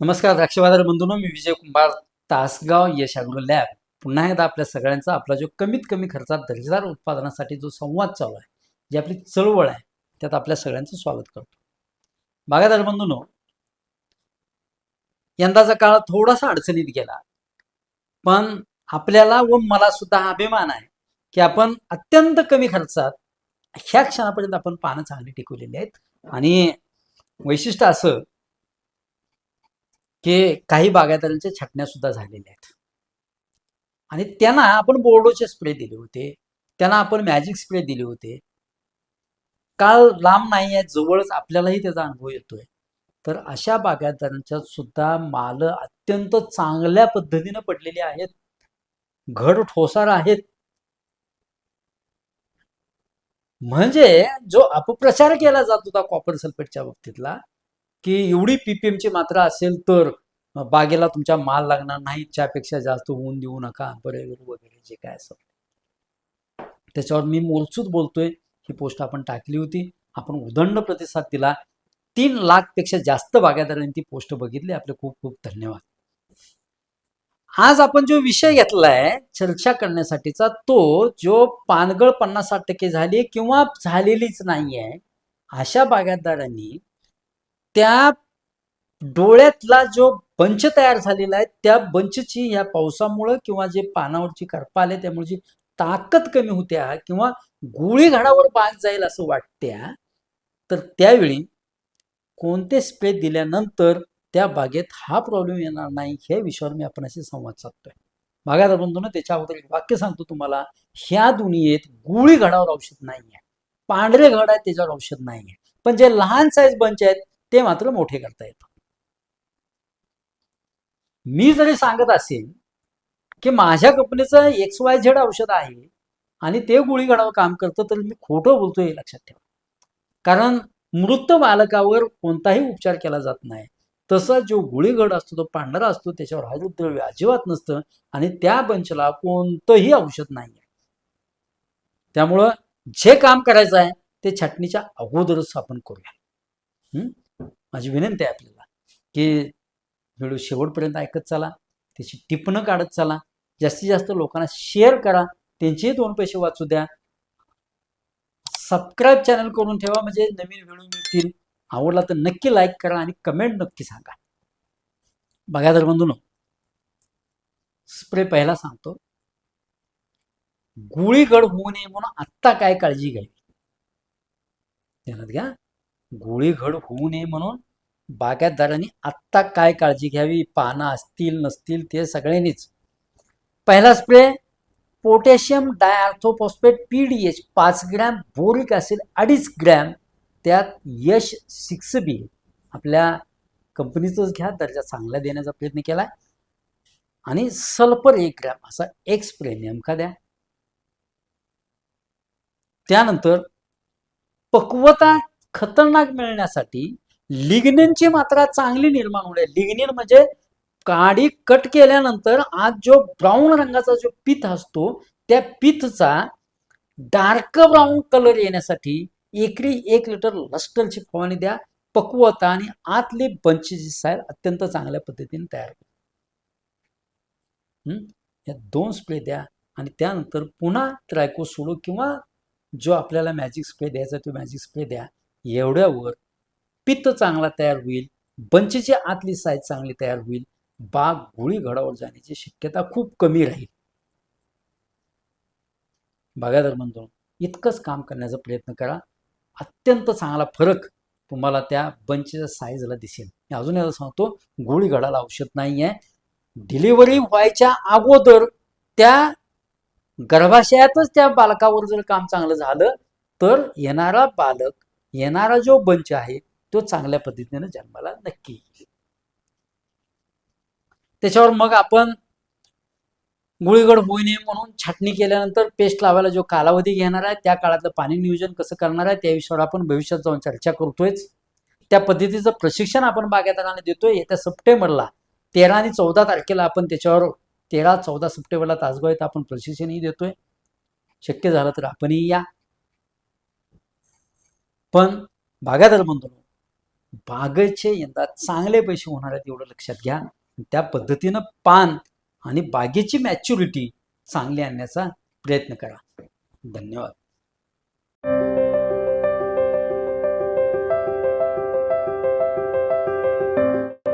नमस्कार द्राक्षबाजार बंधूंनो मी विजय कुंभार तासगाव यश अॅग्रो लॅब. पुन्हा एकदा आपल्या सगळ्यांचा आपला जो कमीत कमी खर्चात दर्जेदार उत्पादनासाठी जो संवाद चालू आहे जी आपली चळवळ आहे त्यात आपल्या सगळ्यांचं स्वागत करतो. बागायदार बंधूंनो यंदाचा काळ थोडासा अडचणीत गेला. पण आपल्याला व मला सुद्धा हा अभिमान आहे की आपण अत्यंत कमी खर्चात ह्या क्षणापर्यंत आपण पानं चांगली टिकवलेली आहेत. आणि वैशिष्ट्य असं की काही बागायतदारांच्या छाटण्या सुद्धा झालेल्या आहेत. आणि त्यांना आपण बोर्डोचे स्प्रे दिले होते. त्यांना आपण मॅजिक स्प्रे दिले होते. काल लांब नाही आहे जवळच आपल्यालाही त्याचा अनुभव येतोय. तर अशा बागायतदारांच्या सुद्धा माल अत्यंत चांगल्या पद्धतीनं पडलेली आहेत. घड ठोसार आहेत. म्हणजे जो अपप्रचार केला जात होता कॉपर सल्फेटच्या बाबतीतला की एवढी पीपीएम ची मात्रा असेल तर बागेला तुमच्या माल लागणार नाही त्यापेक्षा जास्त ऊन देऊ नका बरे वगैरे जे काय असं. त्याच्यावर मी मोलसूद बोलतोय ही पोस्ट आपण टाकली होती. आपण उदंड प्रतिसाद दिला. तीन लाखपेक्षा जास्त बागायतदारांनी ती पोस्ट बघितली. आपले खूप खूप धन्यवाद. आज आपण जो विषय घेतलाय चर्चा करण्यासाठीचा तो जो पानगळ पन्नास साठ टक्के झाली किंवा झालेलीच नाहीये अशा बागायतदारांनी त्या डोळ्यातला जो बंच तयार झालेला आहे त्या बंचची ह्या पावसामुळं किंवा जे पानावरची करपा आले त्यामुळे जी ताकद कमी होत्या किंवा गोळी घाडावर बाग जाईल असं वाटत्या तर त्यावेळी कोणते स्प्रे दिल्यानंतर त्या बागेत हा प्रॉब्लेम येणार नाही ह्या विषयावर मी आपण असे संवाद साधतोय. बागायत ना त्याच्या अगोदर एक वाक्य सांगतो तुम्हाला ह्या दुनियेत गुळी घडावर औषध नाही आहे पांढरे घड आहेत त्याच्यावर औषध नाही आहे पण जे लहान साईज बंच आहेत ते मात्र मोठे करता येतं. मी जरी सांगत असेल की माझ्या कंपनीचं एक्स वाय झेड औषध आहे आणि ते गोळी घडावं काम करतं तर मी खोटं बोलतोय हे लक्षात ठेवा. कारण मृत बालकावर कोणताही उपचार केला जात नाही. तसा जो गुळीगड असतो तो पांढरा असतो त्याच्यावर हरितद्रव्य अजिबात नसतं आणि त्या बंचला कोणतंही औषध नाही आहे. त्यामुळं जे काम करायचं आहे ते छाटणीच्या अगोदरच आपण करूया. माझी विनंती आहे आपल्याला की व्हिडिओ शेवटपर्यंत ऐकत चला त्याची टिपणं काढत चला जास्तीत जास्त लोकांना शेअर करा त्यांचेही दोन पैसे वाचू द्या. सबस्क्राईब चॅनल करून ठेवा म्हणजे नवीन व्हिडिओ मिळतील. आवडला तर नक्की लाईक करा आणि कमेंट नक्की सांगा. बघा तर बंधून स्प्रे पहिला सांगतो. गुळीगड होऊ नये म्हणून आत्ता काय काळजी घ्यावी? ध्यानात घ्या. गोळीघड होऊ नये म्हणून बागायतदारांनी आत्ता काय काळजी घ्यावी पानं असतील नसतील ते सगळ्यांनीच. पहिला spray potassium diorthophosphate P D H पाच ग्रॅम बोरिक ॲसिड अडीच ग्रॅम त्यात यश सिक्स बी. आपल्या कंपनीचंच घ्या दर्जा चांगला देण्याचा प्रयत्न केला. आणि सल्फर एक ग्रॅम असा एक स्प्रे नेमका द्या. त्यानंतर पक्वता खतरनाक मिळण्यासाठी लिग्निनची मात्रा चांगली निर्माण होणे. लिग्निन म्हणजे काडी कट केल्यानंतर आज जो ब्राऊन रंगाचा जो पीत असतो त्या पिथचा डार्क ब्राऊन कलर येण्यासाठी एकरी एक लिटर लस्टरची फवारणी द्या. पक्वता आणि आतली बंचची साईल अत्यंत चांगल्या पद्धतीने तयार होईल या दोन स्प्रे द्या आणि त्यानंतर पुन्हा ट्रायको सोडू किंवा जो आपल्याला मॅजिक स्प्रे द्यायचा तो मॅजिक स्प्रे द्या. एवढ्यावर पित्त चांगला तयार होईल बंचची आतली साईज चांगली तयार होईल बाग गुळी घडावर जाण्याची शक्यता खूप कमी राहील. बागायदार म्हणतो इतकंच काम करण्याचा प्रयत्न करा. अत्यंत चांगला फरक तुम्हाला त्या बंचच्या साईजला दिसेल. मी अजून एकदा सांगतो गुळी घडाला औषध नाही आहे डिलिव्हरी व्हायच्या अगोदर त्या गर्भाशयातच त्या बालकावर जर काम चांगलं झालं तर येणारा बालक येणारा जो बंच आहे तो चांगल्या पद्धतीने जन्माला नक्की येईल. त्याच्यावर मग आपण गुळीगड होऊ नये म्हणून छाटणी केल्यानंतर पेस्ट लावायला जो कालावधी घेणार आहे त्या काळातलं पाणी नियोजन कसं करणार आहे त्या विषयावर आपण भविष्यात जाऊन चर्चा करतोयच. त्या पद्धतीचं प्रशिक्षण आपण बागायतदारांना देतोय. येत्या सप्टेंबरला तेरा आणि चौदा तारखेला आपण त्याच्यावर तेरा चौदा सप्टेंबरला तासगाव येथे आपण प्रशिक्षणही देतोय. शक्य झालं तर आपणही या. पण बागायदार म्हणतो बागेचे यंदा चांगले पैसे होणार आहेत एवढं लक्षात घ्या. त्या पद्धतीनं पान आणि बागेची मॅच्युरिटी चांगली आणण्याचा प्रयत्न करा. धन्यवाद.